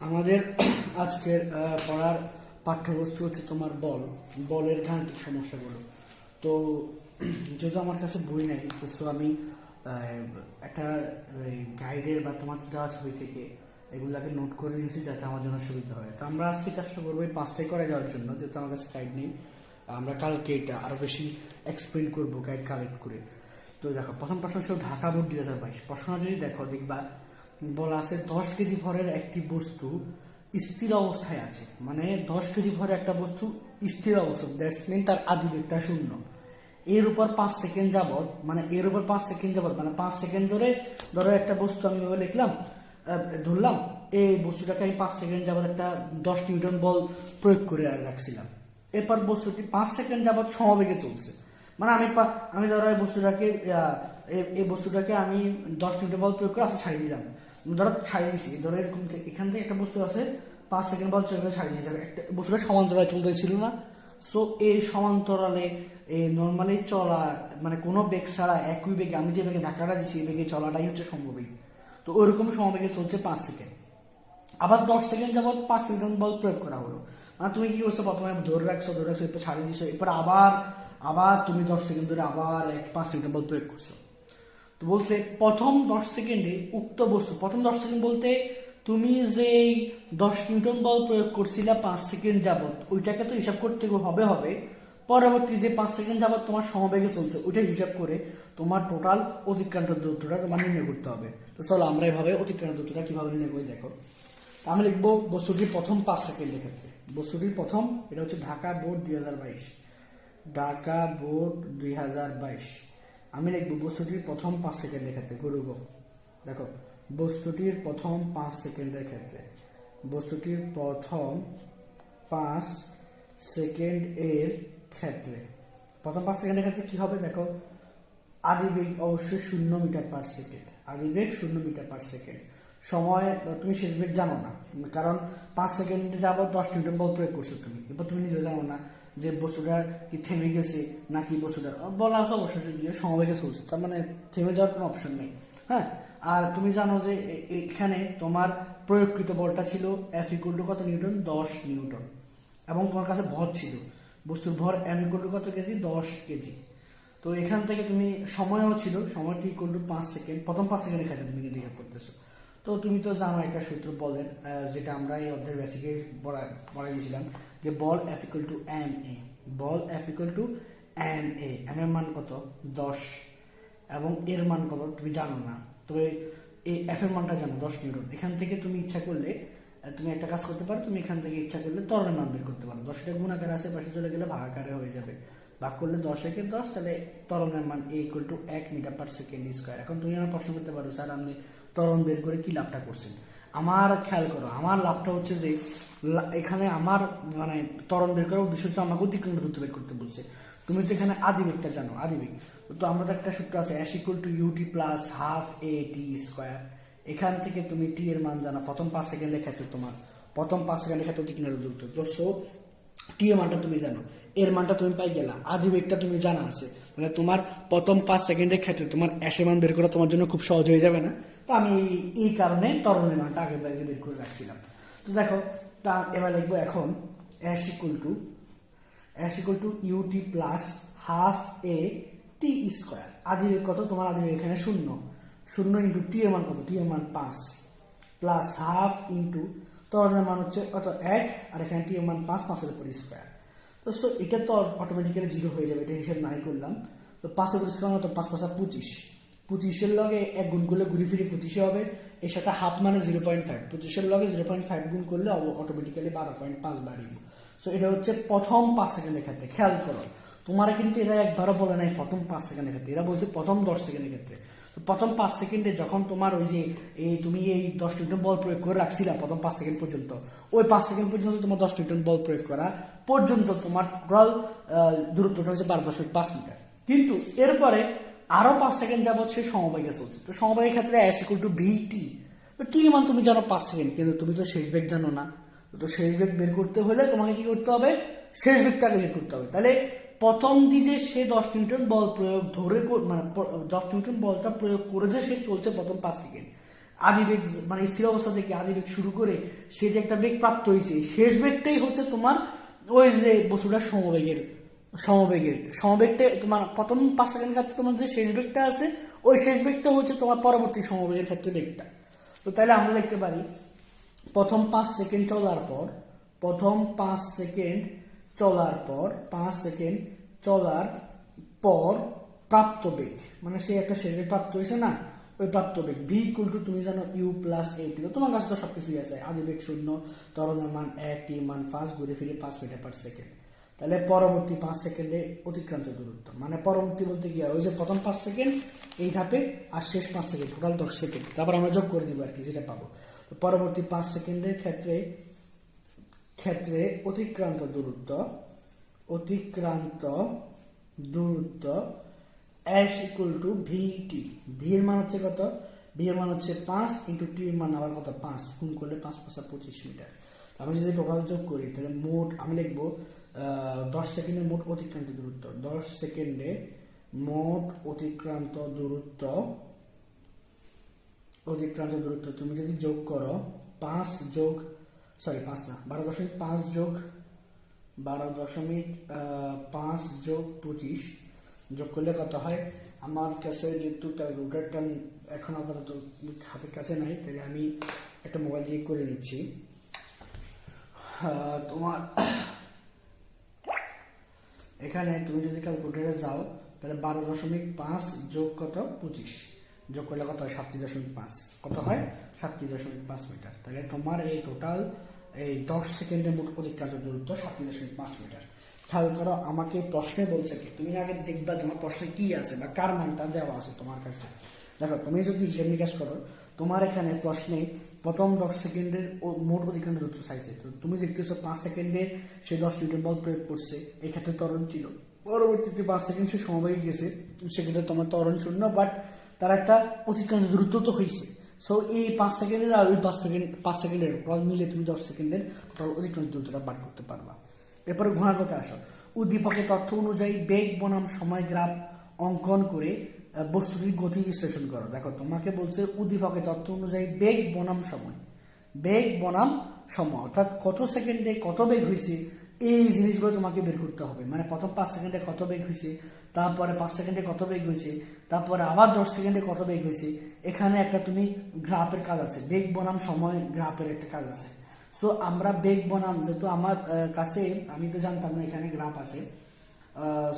আমাদের আজকের পড়ার পাঠ্যবস্তু হচ্ছে তোমার বল। বলের গাণিতিক সমস্যাগুলো। তো যেহেতু আমার কাছে বই নাই, তো আমি একটা গাইডের বা তোমার দেওয়া ছবি থেকে এগুলাকে নোট করে নিয়েছি যাতে আমার জন্য সুবিধা হয়। তো আমরা আজকে চেষ্টা করব এই পাঁচটাই করে যাওয়ার জন্য, যেহেতু আমার কাছে গাইড নেই। আমরা কালকে এটা আরও বেশি এক্সপ্লেন করব গাইড কালেক্ট করে। তো দেখো, প্রথম প্রশ্ন ছিল ঢাকা বোর্ড দুই হাজার বাইশ। প্রশ্ন যদি দেখো, দেখবা বলা আছে, দশ কেজি ভরের একটি বস্তু স্থির অবস্থায় আছে। মানে দশ কেজি ভরের একটা বস্তু স্থির অবস্থা, দ্যাটস মিন তার আদিবেগটা শূন্য। এর উপর পাঁচ সেকেন্ড যাবৎ মানে এর উপর পাঁচ সেকেন্ড যাবৎ মানে পাঁচ সেকেন্ড ধরে, ধরো একটা বস্তু আমি এভাবে লিখলাম ধরলাম, এই বস্তুটাকে আমি পাঁচ সেকেন্ড যাবত একটা দশ নিউটন বল প্রয়োগ করে রাখছিলাম। এরপর বস্তুটি পাঁচ সেকেন্ড যাবৎ সমবেগে চলছে। মানে আমি আমি ধরো এই বস্তুটাকে এই- বস্তুটাকে আমি দশ মিনিট বল প্রয়োগ করে আসে ছাড়িয়ে দিলাম। ধরো দিছি। ধরো এরকম এখান থেকে একটা বস্তু আছে, পাঁচ সেকেন্ড বল চলে দিতে হবে। একটা বস্তুটা সমান্তরালে চলতে ছিল না। সো এই সমান্তরালে এই নর্মালি চলা মানে কোনো বেগ ছাড়া একই বেগে, আমি যে বেগে ধাক্কাটা দিচ্ছি এই বেগে চলাটাই হচ্ছে সম্ভবই তো ওইরকম সমবেগে চলছে পাঁচ সেকেন্ড আবার দশ সেকেন্ড যাবত পাঁচ নিউটন বল প্রয়োগ করা হলো। মানে তুমি কি করছ? প্রথমে ধরে রাখছো ধরে রাখছো, এরপর ছাড়িয়ে দিছো, এরপর আবার আবার তুমি দশ সেকেন্ড ধরে আবার এক পাঁচ নিউটন বল প্রয়োগ করছ। তো বলছে, প্রথম দশ সেকেন্ডে উক্ত বস্তু প্রথম দশ সেকেন্ড বলতে, তুমি যে দশ নিউটন বল প্রয়োগ করছিলে পাঁচ সেকেন্ড যাবত ওইটাকে তো হিসাব করতে হবে হবে। পরবর্তী যে পাঁচ সেকেন্ড যাবত তোমার সমবেগে চলছে ওইটা হিসাব করে তোমার টোটাল অতিক্রান্ত দূরত্বটা তোমার নির্ণয় করতে হবে। তো চলো আমরা এভাবে অতিক্রান্ত দূরত্বটা কীভাবে নির্ণয় করে দেখো। আমি লিখব বস্তুটির প্রথম পাঁচ সেকেন্ডের ক্ষেত্রে। বস্তুটির প্রথম, এটা হচ্ছে ঢাকা বোর্ড দুই হাজার বাইশ। ঢাকা বোর্ড দুই হাজার বাইশ। আমি লিখব বস্তুটির প্রথম পাঁচ সেকেন্ডের ক্ষেত্রে করব দেখো, বস্তুটির প্রথম পাঁচ সেকেন্ডের ক্ষেত্রে। বস্তুটির প্রথম পাঁচ সেকেন্ড এর ক্ষেত্রে। প্রথম পাঁচ সেকেন্ডের ক্ষেত্রে কি হবে? দেখো, আদিবেগ অবশ্যই শূন্য মিটার পার সেকেন্ড। আদিবেগ শূন্য মিটার পার সেকেন্ড। সময় তুমি শেষ বেগ জানো না। কারণ পাঁচ সেকেন্ডে যাব দশ নিউটন বল প্রয়োগ করছ তুমি। এবার তুমি নিজে জানো না যে বস্তুটা কি থেমে গেছে নাকি বস্তুটা বলা আছে অবশ্যই যে সমবেগে চলছে, তার মানে থেমে যাওয়ার কোনো অপশন নেই হ্যাঁ? আর তুমি জানো যে এখানে তোমার প্রয়োগকৃত বলটা ছিল এফ ইকুয়াল টু কত নিউটন? দশ নিউটন। এবং তোমার কাছে ভর ছিল। বস্তুর ভর এম ইকুয়াল টু কত কেজি? দশ কেজি। তো এখান থেকে তুমি সময়ও ছিল সময়টি ইকুয়াল টু পাঁচ সেকেন্ড, প্রথম পাঁচ সেকেন্ডের ক্ষেত্রে তুমি কিন্তু হিসাব করতেছো। তো তুমি তো জানো একটা সূত্র বলেন যেটা আমরা এই অধ্যায়ের বেসিকে পড়াই দিয়েছিলাম। যে বল F equal to M A ball F equal to M A M এর মান কত? দশ। এবং এর মান কত? তুমি জানো না। তবে এই এফ এর মানটা জানো, দশ নিউটন। এখান থেকে তুমি ইচ্ছা করলে তুমি একটা কাজ করতে পারো, তুমি এখান থেকে ইচ্ছা করলে তরলের মান বের করতে পারো। দশটা গুণ আকারে আছে, পাশে চলে গেলে ভাগ আকারে হয়ে যাবে। ভাগ করলে দশ, একে দশ, তাহলে তরণের মান এ ইকুয়াল টু এক মিটার পার সেকেন্ড স্কোয়ার এখন তুমি আমার প্রশ্ন করতে পারো, স্যার, আপনি ত্বরণ বের করে কি লাভটা করছেন? আমার খেয়াল করো, আমার লাভটা হচ্ছে যে এখানে আমার মানে তরণ বের করার উদ্দেশ্য হচ্ছে আমাকে অতিক্রম দূরত্ব বের করতে বলছে। তুমি তো এখানে আদিবেগটা জানো, আদিবেগ। তো আমরা তো একটা সূত্র আছে S equal to UT plus half A T square এখান থেকে তুমি টি এর মান জানো, প্রথম পাঁচ সেকেন্ডের ক্ষেত্রে তোমার। প্রথম পাঁচ সেকেন্ডের ক্ষেত্রে অতিক্রম দূরত্ব তো সো টি এর মানটা তুমি জানো, এর মানটা তুমি পাই গেলা, আদিবেগটা তুমি জানা আছে। মানে তোমার প্রথম পাঁচ সেকেন্ডের ক্ষেত্রে তোমার অ্যাসের মান বের করা তোমার জন্য খুব সহজ হয়ে যাবে না। তো আমি এই- কারণে তরণের মানটা আগে আগে বের করে রাখছিলাম। তো দেখো, তা এবার লিখব এখন S equal to S equal to UT plus half A T square আদিবেগ কত? তোমার আদিবেগ এখানে শূন্য। শূন্য ইন্টু টি এর মান কত? টি এর মান পাঁচ। প্লাস হাফ ইন্টু তরণের মান হচ্ছে কত? এক। আর এখানে টি এর মান পাঁচ, পাঁচের উপর স্কোয়ার তো সো এটা তো অটোমেটিক্যালি জিরো হয়ে যাবে, এটা হিসেব নাই করলাম। তো পাঁচের উপর স্কোয়ার তো পাঁচ, পাঁচা পঁচিশ। পঁচিশের লগে এক গুণ করলে ঘুরে ফিরে পঁচিশে হবে, এর সাথে হাফ মানে জিরো পয়েন্ট ফাইভ পঁচিশের লগে জিরো পয়েন্ট ফাইভ গুণ করলে অটোমেটিক্যালি বারো পয়েন্ট পাঁচ বাড়িব। সো এটা হচ্ছে প্রথম পাঁচ সেকেন্ডের ক্ষেত্রে। খেয়াল করো, তোমার কিন্তু এরা একবারও বলে নাই প্রথম পাঁচ সেকেন্ডের ক্ষেত্রে। এরা বলছে প্রথম দশ সেকেন্ডের ক্ষেত্রে। প্রথম পাঁচ সেকেন্ডে যখন তোমার ওই যে, এই তুমি এই দশ নিউটন বল প্রয়োগ করে রাখছিলা প্রথম পাঁচ সেকেন্ড পর্যন্ত, ওই পাঁচ সেকেন্ড পর্যন্ত তোমার দশ নিউটন বল প্রয়োগ করা পর্যন্ত তোমার টোটাল দূরত্বটা হচ্ছে বারো দশমিক পাঁচ মিটার। কিন্তু এরপরে আরও পাঁচ সেকেন্ড যাবত সে সমবেগে চলছে। তো সমবায়ের ক্ষেত্রে অ্যাস ইকুয়াল টু ভিটি তো টি মান তুমি জানো পাঁচ সেকেন্ড কিন্তু তুমি তো শেষ বেগ জানো না। তো শেষ বেগ বের করতে হলে তোমাকে কি করতে হবে? শেষ বেগটাকে বের করতে হবে। তাহলে প্রথম দিকে সে দশ নিউটন বল প্রয়োগ ধরে মানে দশ নিউটন বলটা প্রয়োগ করে যে সে চলছে প্রথম পাঁচ সেকেন্ড আদি বেগ মানে স্থির অবস্থা থেকে আদি বেগ শুরু করে সে যে একটা বেগ প্রাপ্ত হয়েছে, শেষ বেগটাই হচ্ছে তোমার ওই যে বস্তুটা সমবেগের সমবেগের সমবেগটা তোমার প্রথম পাঁচ সেকেন্ড ক্ষেত্রে তোমার যে শেষ বেগটা আছে, ওই শেষ বেগটা হচ্ছে তোমার পরবর্তী সমবেগের ক্ষেত্রে বেগটা। তো তাহলে আমরা লিখতে পারি, প্রথম পাঁচ সেকেন্ড চলার পর, প্রথম পাঁচ সেকেন্ড চলার পর, পাঁচ সেকেন্ড চলার পর প্রাপ্ত বেগ। মানে সে একটা শেষে প্রাপ্ত হয়েছে না, ওই প্রাপ্ত বেগ। ভি ইকুয়াল টু তুমি জানো ইউ প্লাস এ টি তোমার কাছে তো সবকিছুই আছে। আদি বেগ শূন্য তরণের মান এক টি মান পাঁচ ঘুরে ফিরে পাঁচ মিটার পার সেকেন্ড তাহলে পরবর্তী পাঁচ সেকেন্ডে অতিক্রান্ত দূরত্ব। মানে পরবর্তী বলতে কি ওই যে প্রথম পাঁচ সেকেন্ড, এই ধাপে আর শেষ পাঁচ সেকেন্ড টোটাল দশ সেকেন্ড। তারপর আমরা যোগ করে দিব আর কি, যেটা পাবো। পরবর্তী পাঁচ সেকেন্ডের ক্ষেত্রে ক্ষেত্রে অতিক্রান্ত দূরত্ব অতিক্রান্ত দূরত্ব S equal to V T V এর মান হচ্ছে কত? ভি এর মান হচ্ছে পাঁচ ইন্টু টি এর মান আবার কত? পাঁচ। গুণ করলে পাঁচ পাঁচা পঁচিশ মিটার। আমি যদি টোটাল যোগ করি, তাহলে মোট আমি লিখব দশ সেকেন্ডে মোট অতিক্রান্ত দূরত্ব। দশ সেকেন্ডে মোট অতিক্রান্ত দূরত্ব অতিক্রান্ত দূরত্ব, তুমি যদি যোগ করো, পাঁচ যোগ সরি পাঁচ না, বারো দশমিক পাঁচ যোগ, বারো দশমিক পাঁচ যোগ পঁচিশ, যোগ করলে কত হয়? আমার কাছে যেহেতু ক্যালকুলেটারটা এখন আপাতত হাতের কাছে নাই, তাহলে আমি একটা মোবাইল দিয়ে করে নিচ্ছি। তোমার এখানে তুমি যদি ক্যালকুলেটারে যাও, তাহলে বারো দশমিক পাঁচ যোগ কত? পঁচিশ। যোগ করলে কত হয়? সাতটি দশমিক পাঁচ। কত হয়? সাতটি দশমিক পাঁচ মিটার। তাহলে তোমার এই টোটাল এই দশ সেকেন্ডের মোট অতিক্রান্ত দূরত্ব সাতটি দশমিক পাঁচ মিটার। খেয়াল করো, আমাকে প্রশ্নে বলছে কি? তুমি আগে দেখবা তোমার প্রশ্নে কি আছে বা কার মানটা দেওয়া আছে তোমার কাছে। দেখো, তুমি যদি হিসেব নিকাশ করো, তোমার এখানে প্রশ্নে প্রথম দশ সেকেন্ডের ও- মোট অধিকাংশ দূরত্ব চাইছে। তো তুমি দেখতেছো পাঁচ সেকেন্ডে সে দশ নিউটন বল প্রয়োগ করছে। এক্ষেত্রে ত্বরণ ছিল। পরবর্তীতে পাঁচ সেকেন্ড সে সমবায় গেছে সেক্ষেত্রে তোমার ত্বরণ শূন্য বাট তার একটা অতিক্রান্ত দূরত্ব তো হয়েছে। সো এই পাঁচ সেকেন্ডের আর ওই পাঁচ সেকেন্ড, পাঁচ সেকেন্ডের টোটাল মিলে তুমি দশ সেকেন্ডের অতিক্রান্ত দূরত্বটা বার করতে পারবা। এরপরে ঘোড়ার কথা আসো। উদ্দীপকের তথ্য অনুযায়ী বেগ, বনাম, সময়, গ্রাফ অঙ্কন করে বস্তুটির গতি বিশ্লেষণ করো। দেখো, তোমাকে বলছে উদ্দীপকের তথ্য অনুযায়ী বেগ বনাম সময়। বেগ বনাম সময়। অর্থাৎ কত সেকেন্ডে কত বেগ হয়েছে, এই জিনিসগুলো তোমাকে বের করতে হবে। মানে প্রথম পাঁচ সেকেন্ডে কত বেগ হয়েছে, তারপরে পাঁচ সেকেন্ডে কত বেগ হয়েছে, তারপরে আবার দশ সেকেন্ডে কত বেগ হয়েছে। এখানে একটা তুমি গ্রাফের কাজ আছে। বেগ বনাম সময় গ্রাফের একটা কাজ আছে। সো আমরা বেগ বনাম, যেহেতু আমার কাছে, আমি তো জানতাম না এখানে গ্রাফ আছে।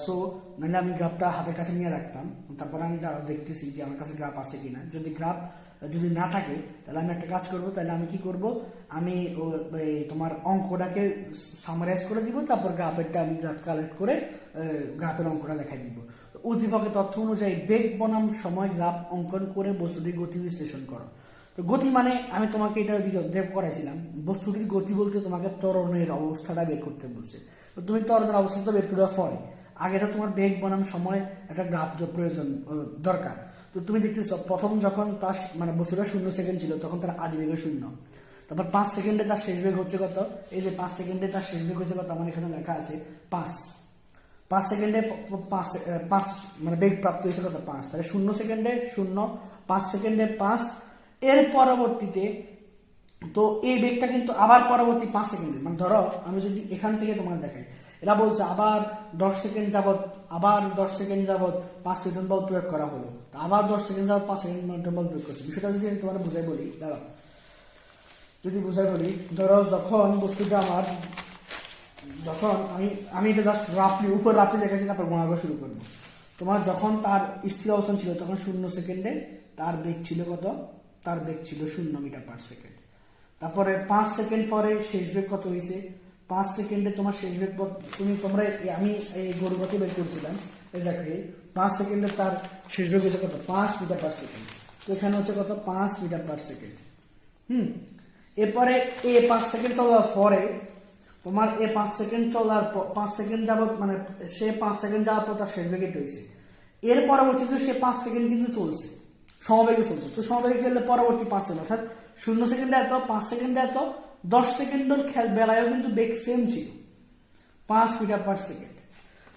সো মানে আমি গ্রাফটা হাতের কাছে নিয়ে রাখতাম। তারপরে আমি দেখতেছি যে আমার কাছে গ্রাফ আছে কিনা। যদি গ্রাফ যদি না থাকে, তাহলে আমি একটা কাজ করব। তাহলে আমি কি করব? আমি তোমার অঙ্কটাকে সামারাইজ করে দিব, তারপর গ্রাফেরটা আমি গ্রাফ কালেক্ট করে গ্রাফের অঙ্কটা দেখাই দিব। উদ্দীপকের তথ্য অনুযায়ী, বেগ, বনাম, সময় গ্রাফ অঙ্কন করে বস্তুটির গতি বিশ্লেষণ করো। তো গতি মানে আমি তোমাকে এটা দেব করাইছিলাম বস্তুটির গতি বলতে তোমাকে ত্বরণের অবস্থাটা বের করতে বলছে। তো তুমি ত্বরণের অবস্থাটা বের করার পরে আগে তো তোমার বেগ বনাম সময় একটা গ্রাফ প্রয়োজন দরকার। তো তুমি দেখতেছো, প্রথম যখন তার মানে বস্তুটা শূন্য সেকেন্ড ছিল, তখন তার আদি বেগে শূন্য। তারপর পাঁচ সেকেন্ডে তার শেষ বেগ হচ্ছে কত? এই যে পাঁচ সেকেন্ডে তার শেষ বেগ হচ্ছে কত? আমার এখানে লেখা আছে পাঁচ। পাঁচ সেকেন্ডে পাঁচ পাঁচ মানে বেগ প্রাপ্ত হয়েছে কত? পাঁচ। তাহলে শূন্য সেকেন্ডে শূন্য, পাঁচ সেকেন্ডে পাঁচ। এর পরবর্তীতে তো এই বেগটা কিন্তু আবার পরবর্তী পাঁচ সেকেন্ডে মানে ধরো, আমি যদি এখান থেকে তোমার দেখাই এরা বলছে আবার দশ সেকেন্ড যাবত আবার দশ সেকেন্ড যাবত পাঁচ সেকেন্ড বল প্রয়োগ করা হলো। আবার দশ সেকেন্ড যাবত পাঁচ সেকেন্ড বল প্রয়োগ করছে। বিষয়টা যদি আমি তোমার বুঝাই বলি, দাঁড়াও। যদি বুঝাই বলি, ধরো যখন বস্তুটা আমার, যখন আমি আমি এটা জাস্ট রাফলি উপর রাফলি রেখেছি তারপর গোনাগো শুরু করব। তোমার যখন তার স্থির অবস্থান ছিল, তখন শূন্য সেকেন্ডে তার বেগ ছিল কত? তার বেগ ছিল শূন্য মিটার পার সেকেন্ড তারপরে পাঁচ সেকেন্ড পরে শেষ বেগ কত হয়েছে? পাঁচ সেকেন্ডে তোমার শেষ বেগ তুমি তোমরা আমি এই গরুগতি বের করছিলাম, এই এই পাঁচ সেকেন্ডে তার শেষ বেগ হচ্ছে কত? পাঁচ মিটার পার সেকেন্ড তো এখানে হচ্ছে কত? পাঁচ মিটার পার সেকেন্ড হুম? এরপরে এ পাঁচ সেকেন্ড চলার পরে, তোমার এ পাঁচ সেকেন্ড চলার পাঁচ সেকেন্ড যাবত মানে সে পাঁচ সেকেন্ড যাওয়ার পর তার শেষ বেগে হয়েছে এর পরবর্তীতে সে পাঁচ সেকেন্ড কিন্তু চলছে। সমবেগে চলছে। তো সমবেগে খেললে পরবর্তী পাঁচ সেকেন্ড, অর্থাৎ শূন্য সেকেন্ডে এত, পাঁচ সেকেন্ডে এত দশ সেকেন্ডের খেল বেলায়ও কিন্তু বেগ সেম ছিল। পাঁচ মিটার পার সেকেন্ড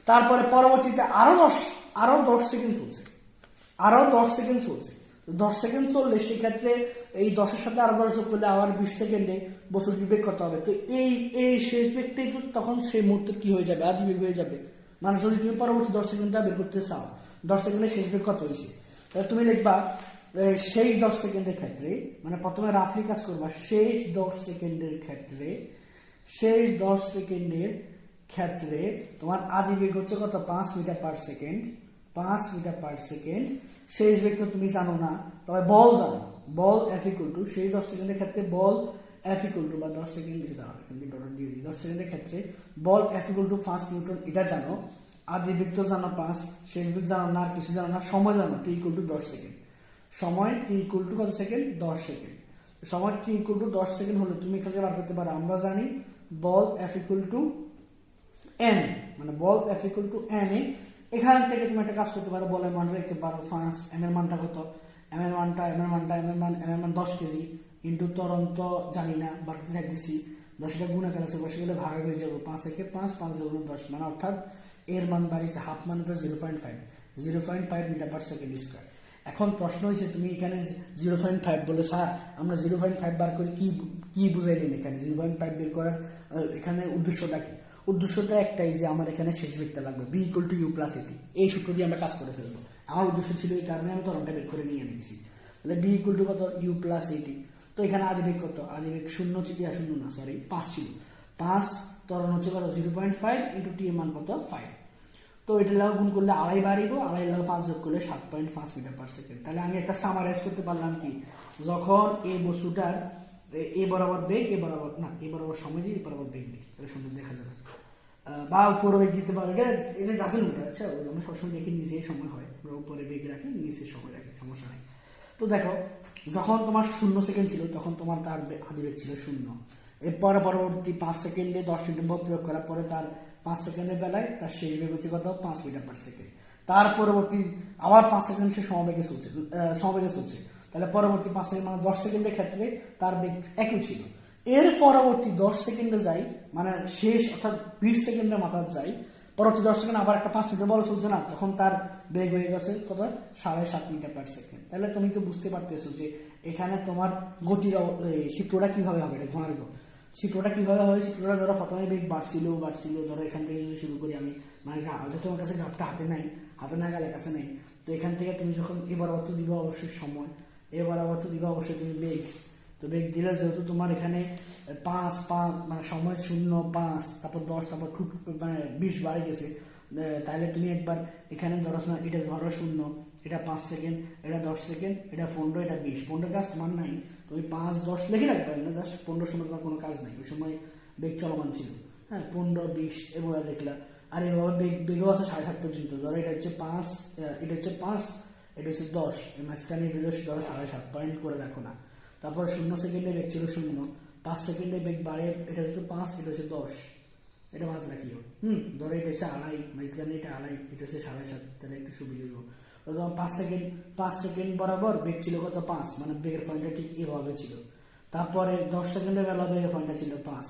তারপরে পরবর্তীতে আরও দশ আরও দশ সেকেন্ড চলছে। আরও দশ সেকেন্ড চলছে। দশ সেকেন্ড চললে সেক্ষেত্রে এই দশের সাথে আরও দশ যোগ করলে আবার বিশ সেকেন্ডে বছর বিবেক করতে হবে। তো এই এই শেষ বেগটাই তখন সেই মুহূর্তে কি হয়ে যাবে? আদি বেগ হয়ে যাবে। মানে যদি তুমি পরবর্তী দশ সেকেন্ডটা বের করতে চাও, দশ সেকেন্ডে শেষ বেগ কত হয়েছে? তাহলে তুমি লিখবা শেষ দশ সেকেন্ডের ক্ষেত্রে মানে প্রথমে রাফলি কাজ করবা, শেষ দশ সেকেন্ডের ক্ষেত্রে, শেষ দশ সেকেন্ডের ক্ষেত্রে তোমার আদি বেগ হচ্ছে কত? পাঁচ মিটার পার সেকেন্ড পাঁচ মিটার পার সেকেন্ড শেষ বেগ তো তুমি জানো না, তবে বল জানো। বল এফ ইকুয়াল টু সেই দশ সেকেন্ডের ক্ষেত্রে বল এফ ইকুয়াল টু বা দশ সেকেন্ড বেশি দাঁড়াবে কিন্তু ডলার দিয়ে দিই। দশ সেকেন্ডের ক্ষেত্রে বল F equal to first newton, এটা জানো। আদি বেগ তো জানো পাঁচ, শেষ বেগ জানো না কিছু জানো না, সময় জানো টি ইকুয়াল টু দশ সেকেন্ড। সময় টি ইকুয়াল টু কত সেকেন্ড? দশ সেকেন্ড। সময় টি ইকুয়াল টু দশ সেকেন্ড হলে তুমি এখানে বার করতে পারো। আমরা জানি বল এফ ইকুয়াল টু এম মানে বল F equal to M A এখান থেকে তুমি একটা কাজ করতে পারো। বলের মান লিখতে পারো। ফাঁস এম এর মানটা কত? এম এর মানটা এম এর মানটা এম এর মান এম এর মান দশ কেজি। ইন্টু তরন্ত জানি না বাড়তে থাকতেছি দশটা গুণা আছে, বসে গেলে ভাগ হয়ে যাব। পাঁচ একে পাঁচ পাঁচ দুগুণ দশ। মানে অর্থাৎ এর মান বাড়িয়েছে হাফ মানে তো zero point five zero point five metre per second square এখন প্রশ্ন হয়েছে তুমি এখানে জিরো পয়েন্ট ফাইভ বলে, স্যার, আমরা জিরো পয়েন্ট ফাইভ বার করে কি কি বুঝাই বুঝাইলেন এখানে? জিরো পয়েন্ট ফাইভ বের করার এখানে উদ্দেশ্যটা কি? উদ্দেশ্যটা একটাই যে আমার এখানে শেষ বেগটা লাগবে V equal to U plus AT এই সূত্র দিয়ে আমরা কাজ করে ফেলব। আমার উদ্দেশ্য ছিল এই কারণে আমি তরণটা বের করে নিয়ে নিয়েছি। তাহলে বি ইকুয়াল টু কত? ইউ প্লাস এটি তো এখানে আদি বেগ কত? আদি বেগ শূন্য ছিল শূন্য না সরি পাঁচ ছিল। পাঁচ তরণ হচ্ছে কত? Zero point five into T এর মান কত? ফাইভ তো এটা লাগা গুণ করলে আড়াই বাড়িব, আড়াই লাগা পাঁচ যোগ করলে সাত পয়েন্ট পাঁচ মিটার পার সেকেন্ড তাহলে আমি একটা সামারাইজ করতে পারলাম কি, যখন এই বস্তুটার এ- বরাবর বেগ, এ বরাবর, না, এ বরাবর সময় দিই, এ বরাবর বেগ দিই, তাহলে সুন্দর দেখা যাবে। বা উপরে বেগ দিতে পারো, এটা এটা ডাজেন ওটা আচ্ছা আমরা সবসময় দেখি নিচে সময় হয়, আমরা উপরে বেগ রাখি, নিচে সময় রাখি, সমস্যা নেই। তো দেখো, যখন তোমার শূন্য সেকেন্ড ছিল, তখন তোমার তার আদি বেগ ছিল শূন্য। এরপরে পরবর্তী পাঁচ সেকেন্ডে দশ বল প্রয়োগ করার পরে তার পাঁচ সেকেন্ডের বেলায় তার শেষ বেগ হচ্ছে কত পাঁচ মিটার পার সেকেন্ড তার পরবর্তী, আবার পাঁচ সেকেন্ড সে সমবেগে চলছে সমবেগে চলছে। তাহলে পরবর্তী পাঁচ সেকেন্ড মানে দশ সেকেন্ডের ক্ষেত্রে তার বেগ একই ছিল। এর পরবর্তী দশ সেকেন্ডে যাই মানে শেষ অর্থাৎ বিশ সেকেন্ডের মাথায় যাই, পরবর্তী দশ সেকেন্ড আবার একটা পাঁচ মিটার বল চলছে না, তখন তার বেগ হয়ে গেছে কত? সাড়ে সাত মিটার পার সেকেন্ড তাহলে তুমি তো বুঝতে পারতেছো যে এখানে তোমার গতির চিত্রটা কীভাবে হবে, এটা ঘোরার চিত্রটা কীভাবে হবে চিত্রটা ধরো প্রথমে বেগ বাড়ছিল বাড়ছিল, ধরো এখান থেকে যদি শুরু করি আমি। মানে যেহেতু তোমার কাছে গ্রাফটা হাতে নাই, হাতে না গেলে কাছে নেই। তো এখান থেকে তুমি যখন এবার বরাবর দিবে অবশ্যই সময়। এ বরাবর দিবে অবশ্যই তুমি বেগ। তো বেগ দিলে যেহেতু তোমার এখানে পাঁচ পাঁচ মানে সময় শূন্য, পাঁচ, তারপর দশ, তারপর খুব মানে বিশ বাড়ে গেছে। তাহলে তুমি একবার এখানে ধরো না এটা ধরো শূন্য। এটা পাঁচ সেকেন্ড এটা দশ সেকেন্ড এটা পনেরো, এটা বিশ। পনেরো কাজ তোমার নাই। তুমি পাঁচ, দশ লিখে রাখবে, না জাস্ট পনেরো সময় তোমার কোনো কাজ নাই। ওই সময় বেগ চলমান ছিল। হ্যাঁ পনেরো, বিশ, এগুলো দেখলা। আর এভাবে বেগ, বেগও আছে সাড়ে সাত পর্যন্ত। ধরো এটা হচ্ছে পাঁচ এটা হচ্ছে পাঁচ, এটা হচ্ছে দশ। মাঝখানে এটা হচ্ছে ধরো সাড়ে সাত। পয়েন্ট করে রাখো না। তারপর শূন্য সেকেন্ডে বেগ ছিল শূন্য। পাঁচ সেকেন্ডে বেগ বাড়ে, এটা হচ্ছে পাঁচ, এটা হচ্ছে দশ। এটা মাথায় রাখিও। হুম, ধরো এটা হচ্ছে আড়াই, মাঝখানে এটা আড়াই, এটা হচ্ছে সাড়ে সাত। তাহলে একটু সুবিধা তখন পাঁচ সেকেন্ড পাঁচ সেকেন্ড বরাবর বেগ ছিল কত? পাঁচ। মানে বেগের পয়েন্টটা ঠিক এভাবে ছিল। তারপরে দশ সেকেন্ডের বেলা বেগের পয়েন্টটা ছিল পাঁচ।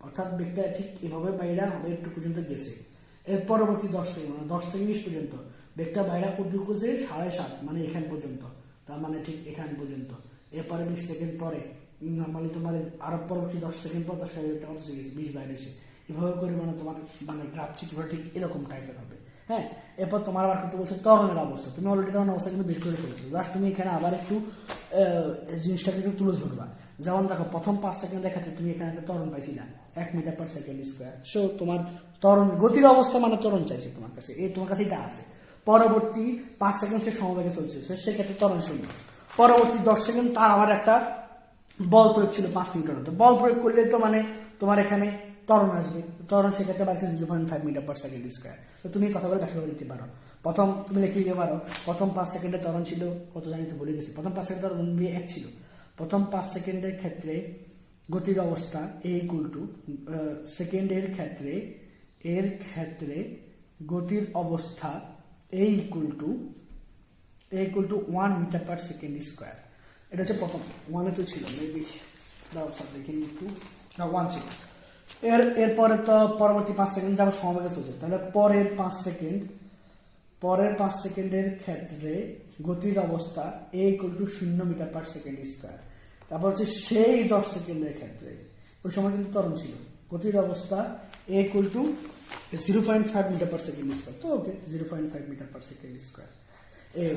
অর্থাৎ বেগটা ঠিক এভাবে বাইরে হবে একটু পর্যন্ত গেছে। এর পরবর্তী দশ সেকেন্ড মানে দশ থেকে বিশ পর্যন্ত, বেগটা বাইরে কদ্দূর করছে সাড়ে সাত মানে এখান পর্যন্ত। তার মানে ঠিক এখান পর্যন্ত। এরপরে বিশ সেকেন্ড পরে নর্মালি তোমার আরও পরবর্তী দশ সেকেন্ড পর দশ সেকেন্ড কত গেছে, বিশ বাইরে এসে। এভাবে করে মানে তোমার মানে গ্রাফ চিত্রটা ঠিক এরকম টাইপের হবে। হ্যাঁ এরপর তোমার আবার করতে বলছে ত্বরণের অবস্থা। তুমি অলরেডি তরণের অবস্থা কিন্তু বের করে ফেলেছো। জাস্ট তুমি এখানে আবার একটু জিনিসটাকে একটু তুলে ধরবা। যেমন দেখো, প্রথম পাঁচ সেকেন্ডের ক্ষেত্রে তুমি এখানে একটা ত্বরণ পাইছিলা, এক metre per second square so তোমার ত্বরণ, গতির অবস্থা মানে ত্বরণ চাইছে তোমার কাছে। এই তোমার কাছে এটা আছে। পরবর্তী পাঁচ সেকেন্ড সে সমবেগে চলছে। সেক্ষেত্রে ত্বরণ শূন্য। পরবর্তী দশ সেকেন্ড তার আবার একটা বল প্রয়োগ ছিল পাঁচ মিটার তো বল প্রয়োগ করলে তো মানে তোমার এখানে ত্বরণ আসবে। ত্বরণ সেক্ষেত্রে বাড়ছে zero point five metre per second square তো তুমি এই কথাগুলো ব্যাখ্যা করে দিতে পারো। প্রথম তুমি লিখে দিতে পারো, প্রথম পাঁচ সেকেন্ডে ত্বরণ ছিল কত জানি তো বলে গেছি। প্রথম পাঁচ সেকেন্ড ত্বরণ বি এক ছিল। প্রথম পাঁচ সেকেন্ডের ক্ষেত্রে গতির অবস্থা এ ইকুয়াল টু সেকেন্ডের ক্ষেত্রে, এর ক্ষেত্রে গতির অবস্থা A equal to A equal to one metre per second square এটা হচ্ছে প্রথম। ওয়ানে তো ছিল মেবি দাও স্যার দেখে নিই একটু। না ওয়ান ছিল। এর, এরপরে তো পরবর্তী পাঁচ সেকেন্ড যাব সমাবেগে চলছে। তাহলে পরের পাঁচ সেকেন্ড, পরের পাঁচ সেকেন্ডের ক্ষেত্রে গতির অবস্থা এ ইকুয়াল টু শূন্য মিটার পার সেকেন্ড স্কোয়ার তারপর হচ্ছে সেই দশ সেকেন্ডের ক্ষেত্রে, ওই সময় কিন্তু তরণ ছিল। গতির অবস্থা A equal to zero point five metre per second square তো okay zero point five metre per second square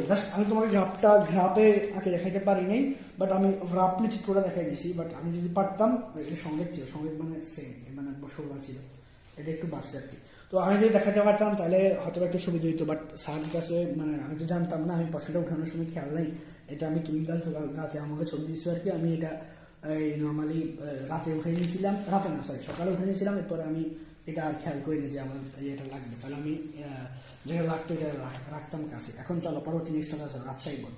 just আমি তোমাকে গ্রাফটা, গ্রাফে আগে দেখাইতে পারি নাই বাট আমি রাফলি চিত্রটা দেখাই দিছি বাট আমি যদি পারতাম, এটা সঙ্গে ছিল, সঙ্গে মানে সেম মানে ষোলো ছিল, এটা একটু বাড়ছে আর কি। তো আমি যদি দেখাতে পারতাম, তাহলে হয়তো একটু সুবিধা হইতো বাট স্যারের কাছে মানে আমি তো জানতাম না, আমি প্রশ্নটা উঠানোর সময় খেয়াল নেই, এটা আমি তুমি কাল রাতে আমাকে ছবি দিচ্ছ আর কি, আমি এটা এই নর্মালি রাতে উঠে নিয়েছিলাম, রাতে না সরি সকালে উঠে নিয়েছিলাম, এরপরে আমি এটা খেয়াল করিনি যে আমার এটা লাগবে, তাহলে আমি যেটা লাগতো এটা রাখতাম কাছে। এখন চলো, পরবর্তী নেক্সট আছে রাজশাহী বোর্ড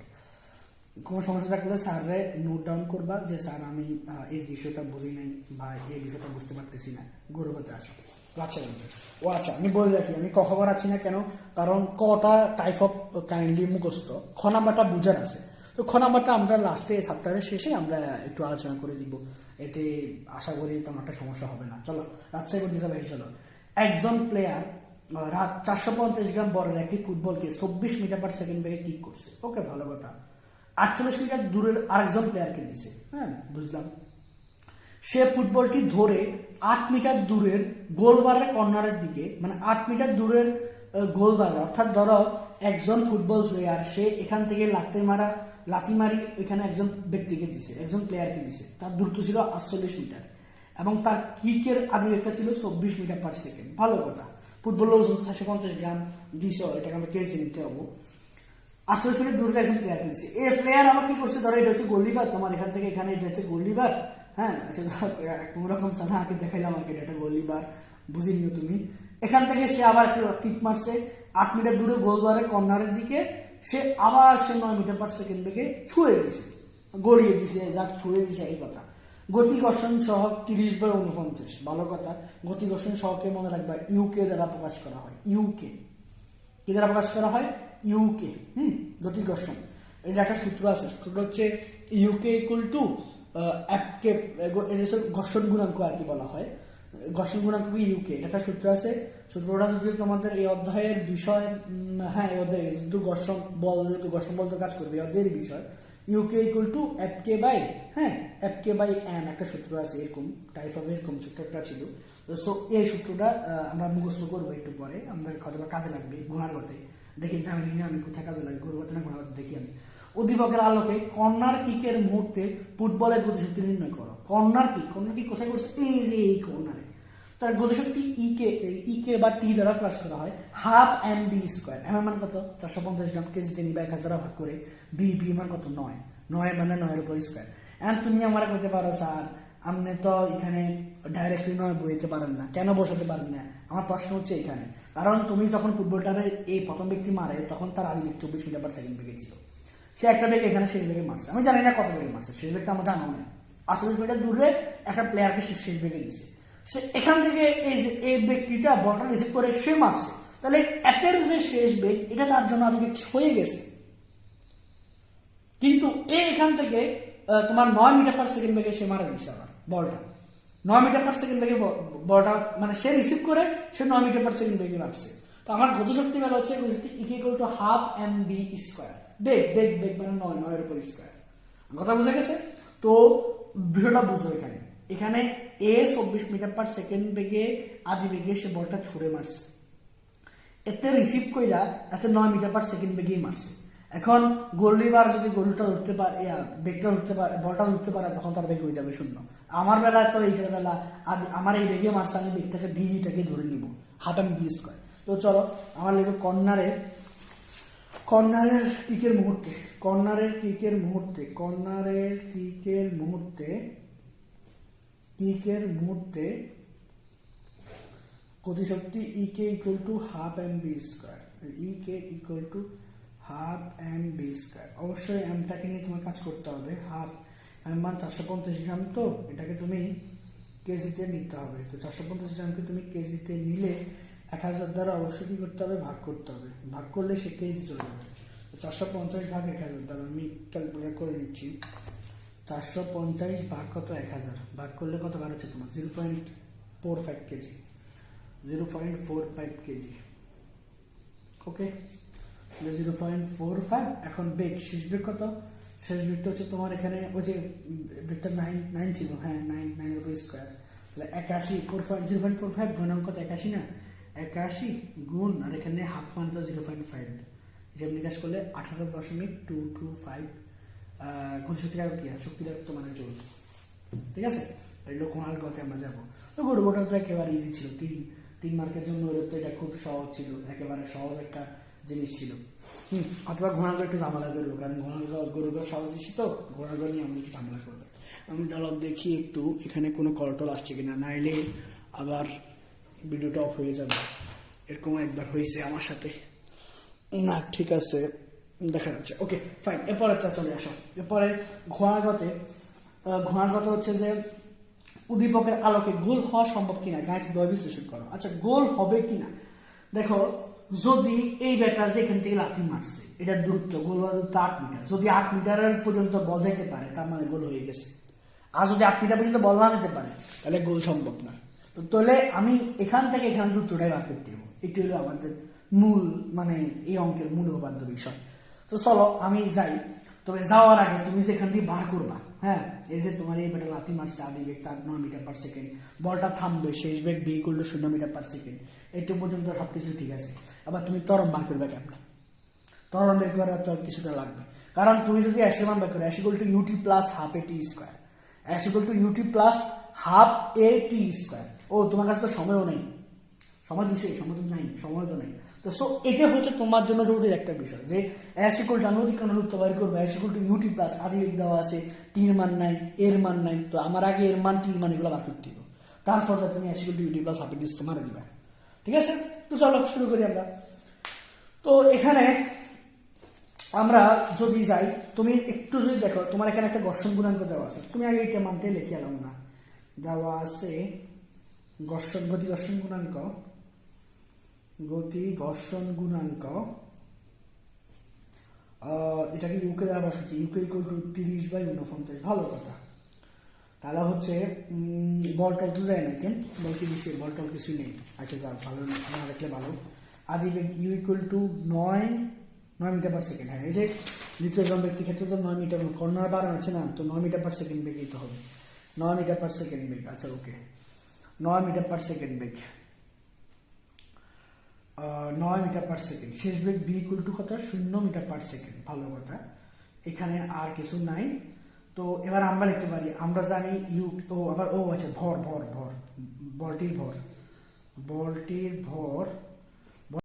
কোনো সমস্যা থাকলে স্যাররে নোট ডাউন করবা যে, স্যার, আমি এই বিষয়টা বুঝি নাই বা এই বিষয়টা বুঝতে পারতেছি না। গৌরবতে আসো। রাজশাহী বোর্ডে। ও আচ্ছা আমি বলে রাখি, আমি ক খবর আছি না কেন? কারণ কটা টাইপ অফ কাইন্ডলি মুখস্থ, খ নাম্বারটা বুঝার আছে। তো খ নাম্বারটা আমরা লাস্টে সাপ্তাহের শেষে আমরা একটু আলোচনা করে দিব। এতে আশা করি তেমন একটা সমস্যা হবে না। চলো, রাজশাহী বোর্ড চলো। একজন প্লেয়ার রাত চারশো পঞ্চাশ গ্রাম বড়ের একটি ফুটবলকে চব্বিশ মিটার পার সেকেন্ড বেগে কিক করছে। ওকে, ভালো কথা। আটচল্লিশ মিটার দূরের আরেকজন প্লেয়ারকে দিছে। হ্যাঁ বুঝলাম। সে ফুটবলটি ধরে আট মিটার দূরের গোলবারের কর্নারের দিকে মানে আট মিটার দূরের গোলবার, অর্থাৎ ধরো একজন ফুটবল প্লেয়ার সে এখান থেকে লাতে মারা লাতি মারি এখানে একজন ব্যক্তিকে দিছে, একজন প্লেয়ারকে দিছে। তার দূরত্ব ছিল আটচল্লিশ মিটার। এবং তার কিকের আদিবেগটা ছিল চব্বিশ মিটার পার সেকেন্ড ভালো কথা। ফুটবলের ওজন চারশো পঞ্চাশ গ্রাম দুইশো, এটাকে আমরা কেস নিতে হব। আটচল্লিশ মিনিট দূরে একজন প্লেয়ার পেয়েছে এই প্লেয়ার আবার কি করছে? ধরো এটা হচ্ছে গোল্ডিবার তোমার এখান থেকে এখানে এটা হচ্ছে গোল্ডিবার হ্যাঁ? আচ্ছা কোন রকম সানা আগে দেখাইলাম আর কি, এটা একটা গোল্ডিবার বুঝে নিও তুমি। এখান থেকে সে আবার কিক মারছে। আট মিটার দূরে গোলবারের কর্নারের দিকে। সে আবার সে নয় মিটার পার সেকেন্ড থেকে ছুঁয়ে দিছে। গড়িয়ে দিছে, যাক, ছুঁয়ে দিছে এই কথা। গতি ঘর্ষণ সহ তিরিশ বাই উনপঞ্চাশ ভালো কথা। গতি ঘর্ষণ সহকে মনে রাখবা ইউকে দ্বারা প্রকাশ করা হয়। ইউকে কি দ্বারা প্রকাশ করা হয়? UK hmm? গতি ঘর্ষণ এটা একটা সূত্র আছে। সূত্র হচ্ছে ইউকে ইকুয়াল টু অ্যাপকে ঘর্ষণ গুণাঙ্ক আর কি বলা হয়। ঘর্ষণ গুণাঙ্ক ইউকে এটা একটা সূত্র আছে। সূত্রটা যদি তোমাদের এই অধ্যায়ের বিষয় হ্যাঁ এই অধ্যায়ে যেহেতু ঘর্ষণ বল ঘর্ষণ বল তো কাজ করবে, এই অধ্যায়ের বিষয়। UK equal to F K by হ্যাঁ এফ কে বাই এম একটা সূত্র আছে, এরকম টাইপ অফ এরকম সূত্রটা ছিল। সো এই সূত্রটা আমরা মুখস্থ করব একটু পরে, আমাদের বা কাজে লাগবে গুণাগতে দেখি জানি না আমি কোথায় কাজে লাগে গুণগত না গুণাগত দেখি আমি। উদ্দীপকের আলোকে কর্নার কিকের মুহূর্তে ফুটবলের গতিশক্তি নির্ণয় করো। কর্নার কিক কর্নার কিক কোথায় করছে? এই যে এই কর্নারে। তার গতিশক্তি ই কে ই কে বা টি দ্বারা প্রকাশ করা হয় half M V square M এর মান কত? চারশো পঞ্চাশ গ্রাম কেজিতে নিবা এক হাজার ভাগ করে বি বি মান কত? নয়। নয় মানে নয়ের উপর স্কোয়ার এখন তুমি আমার কইতে পারো, স্যার, আপনি তো এখানে ডাইরেক্টলি নয় বইতে পারেন না। কেন বসাতে পারেন না? আমার প্রশ্ন হচ্ছে এখানে। কারণ তুমি যখন ফুটবলটারে এই প্রথম ব্যক্তি মারে, তখন তার আদি বেগ চব্বিশ মিটার পার সেকেন্ড বেগে ছিল। সে একটা বেগ এখানে শেষ বেগে মারছে। আমি জানি না কত বেগে মারছে। শেষ বেগটা আমার জানা নেই। আটচল্লিশ মিটার দূরে একটা প্লেয়ারকে শেষ বেগে দিছে। সে এখান থেকে এই যে, এই ব্যক্তিটা বলটা রিসিভ করে সে মারছে। তাহলে একের যে শেষ বেগ, এটা তার জন্য আজকে হয়ে গেছে। কিন্তু এ এখান থেকে তোমার নয় মিটার পার সেকেন্ড বেগে সে মারা দিচ্ছে আবার, বলটা। নয় মিটার পার সেকেন্ড বেগে বলটা মানে সে রিসিভ করে, সে নয় মিটার পার সেকেন্ড বেগে মারছে। তো আমার গতিশক্তি বেলা হচ্ছে equal to half M V square বেগ বেগ বেগ মানে নয়, নয়ের উপর স্কোয়ার কথা বোঝা গেছে? তো বিষয়টা বুঝো এখানে। এখানে এ চব্বিশ মিটার পার সেকেন্ড বেগে আদি বেগে সে বলটা ছুড়ে মারছে। এতে রিসিভ কইরা এতে নয় মিটার পার সেকেন্ড বেগেই মারছে। এখন গোলিবার যদি গোলটা উঠতে পারে বেগটা উঠতে পারে, বলটা উঠতে পারে, তখন তার বেগ হয়ে যাবে শূন্য। আমার বেলায় তো এইটার বেলা আমার এই বেগে মারছে, আমি বেগটাকে বিটাকে ধরে নিব। হাফ এম বি স্কোয়ার তো চলো, আমার লেগে কর্নারের কর্নারের কিকের মুহূর্তে কর্নারের কিকের মুহূর্তে কর্নারের কিকের মুহূর্তে কিকের মুহূর্তে গতিশক্তি E K equal to half M V square E K equal to half M V square অবশ্যই এমটাকে নিয়ে তোমার কাজ করতে হবে হাফ এম মান চারশো পঞ্চাশ গ্রাম তো, এটাকে তুমি কেজিতে নিতে হবে। তো চারশো পঞ্চাশ গ্রামকে তুমি কেজিতে নিলে এক হাজার দ্বারা অবশ্যই কি করতে হবে? ভাগ করতে হবে। ভাগ করলে সে কেজি চলে যাবে। চারশো পঞ্চাশ ভাগ এক হাজার দ্বারা, আমি ক্যালকুলেট করে নিচ্ছি। চারশো পঞ্চাশ ভাগ কত? এক হাজার। ভাগ করলে কত? বার হচ্ছে তোমার zero point four five KG. Zero point four five KG. Okay? Zero point four five. এখন বেগ, শেষ বেগ কত? শেষ বেগটা হচ্ছে তোমার এখানে ওই যে বেগটা নাইন নাইন ছিল। হ্যাঁ নাইন নাইন উপর স্কোয়ার। তাহলে একাশি, four five zero point four five গুণ অঙ্ক তো একাশি না? একাশি গুণ, আর এখানে হাফ মান তো জিরো পয়েন্ট ফাইভ। হিসাব নিকাশ করলে আঠারো দশমিক টু টু ফাইভ গুণ শক্তি টাকা কি? আর শক্তি টাকা তো মানে চলবে ঠিক আছে? লোকমাল গতে আমরা যাব। তো গরুবোটা তো একেবারে ইজি ছিল। তিন তিন মার্কের জন্য হলে তো এটা খুব সহজ ছিল। একেবারে সহজ একটা জিনিস ছিল। হুম, অথবা ঘোড়াগুলো একটু ঝামেলা করব কারণ ঘোড়াগুলো গরুগুলো সহজ জিনিস তো। ঘোড়াগুলো নিয়ে আমি একটু ঝামেলা করব। আমি তাহলে দেখি একটু, এখানে কোনো কলটল আসছে কিনা। নাইলে আবার ভিডিওটা অফ হয়ে যাবে। এরকম একবার হয়েছে আমার সাথে। না, ঠিক আছে। দেখা যাচ্ছে। ওকে ফাইন এরপরে চলে আসো। এরপরে ঘোড়াগতে ঘোড়াগত হচ্ছে যে উদ্দীপকের আলোকে গোল হওয়া সম্ভব কিনা? গাণিতিক ভাবে বিশ্লেষণ করো। আচ্ছা গোল হবে কিনা? দেখো, যদি এই ব্যাটার যে এখান থেকে লাথি মারছে এটার দূরত্ব, গোল দূরত্ব আট মিটার। যদি আট মিটারের পর্যন্ত বল যেতে পারে, তার মানে গোল হয়ে গেছে। আর যদি আট মিটার পর্যন্ত বল না যেতে পারে, তাহলে গোল সম্ভব না। তো তাহলে আমি এখান থেকে এখানে দূরত্বটাই বার করতে হবে। এটি হলো আমাদের মূল মানে এই অঙ্কের মূল উপাদ্য বিষয়। তো চলো, আমি যাই। তবে যাওয়ার আগে তুমি যেখান দিয়ে বার করবা হ্যাঁ? এই যে তোমার এই বেটা লাথি মারছে আদি বেগ তার নয় মিটার পার সেকেন্ড বলটা থামবে, শেষ বেগ বি করলে শূন্য মিটার পার সেকেন্ড এইটু পর্যন্ত সবকিছু ঠিক আছে। আবার তুমি তরম বার করবে কেমন? তরম বের করার তো কিছুটা লাগবে। কারণ তুমি যদি অ্যাসি মান বের করো S equal to UT plus half A T square S equal to UT plus half A T square ও, তোমার কাছে তো সময়ও নেই। সময় দিছে, সময় তো নাই, সময় তো নেই। তো সো এটা হচ্ছে তোমার জন্য জরুরি একটা বিষয় যে অ্যাসিকল টু আমি অতিক্রমণ উত্তর বাইর করব অ্যাসিকল টু ইউটি প্লাস আদি বেগ দেওয়া আছে টির মান নাই এর মান নাই, তো আমার আগে এর মান টির মান এগুলো বার করতে হবে। তারপর যা তুমি S equal to UT plus half square মারা দিবা। ঠিক আছে? তো চলো, শুরু করি আমরা। তো এখানে আমরা যদি যাই, তুমি একটু যদি দেখো, তোমার এখানে একটা ঘর্ষণ গুণাঙ্ক দেওয়া আছে। তুমি আগে এটা মানতে লিখে এলাম না। দেওয়া আছে ঘর্ষণ, গতি ঘর্ষণ গুণাঙ্ক। গতি, ঘর্ষণ, গুণাঙ্ক। এটাকে ইউকে দ্বারা বসাচ্ছি ইউকে ইকুয়াল টু তিরিশ বাই উনপঞ্চাশ ভালো কথা। তাহলে হচ্ছে বল টল তো দেয় না কেন? বল কি দিচ্ছে বল টল কিছুই নেই। আচ্ছা যা ভালো না। দেখলে ভালো। আদি বেগ ইউ ইকুয়াল টু নয় নয় মিটার পার সেকেন্ড হ্যাঁ এই যে দ্বিতীয় জন ব্যক্তি ক্ষেত্রে তো নয় মিটার কর্নার বাড়ানো আছে না? তো নয় মিটার পার সেকেন্ড বেগই তো হবে। নয় মিটার পার সেকেন্ড বেগ। আচ্ছা ওকে নয় মিটার পার সেকেন্ড বেগ। নয় মিটার পার সেকেন্ড শেষ বেগ বি ইকুয়াল টু কত? শূন্য মিটার পার সেকেন্ড ভালো কথা। এখানে আর কিছু নাই। তো এবার আমরা লিখতে পারি, আমরা জানি ইউ ও, আবার ও আচ্ছা ভর ভর ভর। বলটির ভর। বলটির ভর